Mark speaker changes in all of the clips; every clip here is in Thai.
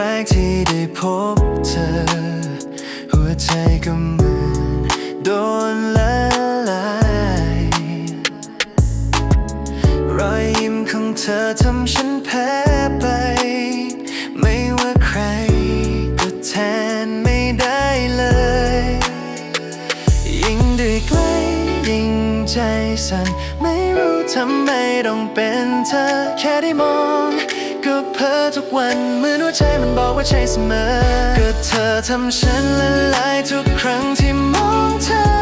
Speaker 1: แรกที่ได้พบเธอ หัวใจก็เหมือนโดนละลายรอยยิ้มของเธอทำฉันแพ้ไป ไม่ว่าใครก็แทนไม่ได้เลย ยิ่งด้ใกล้ยิ่งใจสั่นไม่รู้ทำไมต้องเป็นเธอแค่ได้มอง ก็เพ้อทุกวันเหมือนหัวใจมันบอกว่าใช่เสมอ ก็เธอทำฉันละลายทุกครั้งที่มองเธอ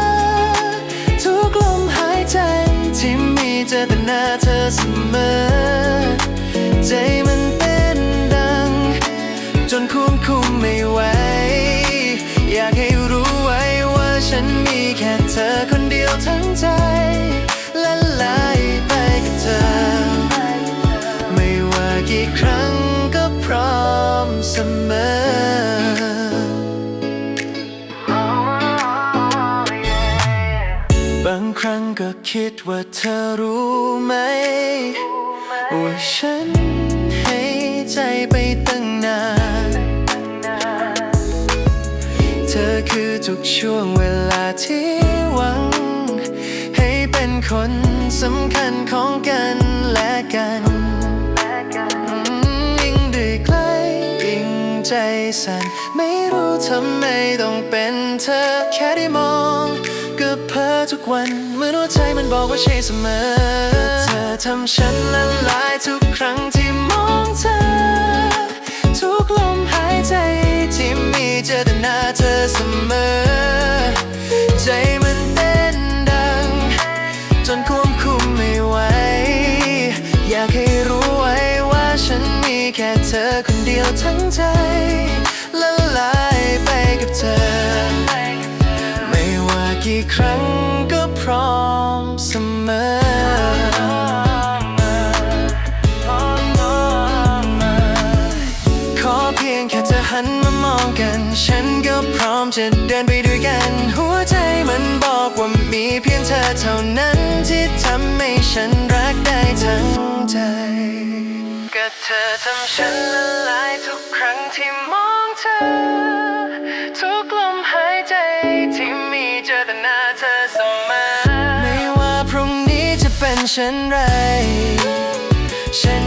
Speaker 1: สมอบางครั้งก็คิดว่าเธอรู้ไหม ว่าฉันให้ใจไปตั้งนาน เธอคือทุกช่วงเวลาที่หวัง ให้เป็นคนสำคัญของกันและกัน สั่นไม่รู้ทำไมต้องเป็นเธอแค่ได้มองก็เพ้อทุกวันเหมือนหัวใจมันบอกว่าใช่เสมอ เธอทำฉันละลายทุก ค่เธอคนเดียวทั้งใจละลายไปกับเธอ ไม่ว่ากี่ครั้งก็พร้อมเสมอขอเพียงแค่เธอหันมามองกัน ฉันก็พร้อมจะเดินไปด้วยกัน หัวใจมันบอกว่ามีเพียงเธอเท่านั้นที่ทำ ธอทำฉันละลายทุกครั้งที่มองเธอ ทุกลมหายใจที่มีเจอแต่หน้าเธอเสมอไม่ว่าพรุ่งนี้จะเป็นเช่นไรฉัน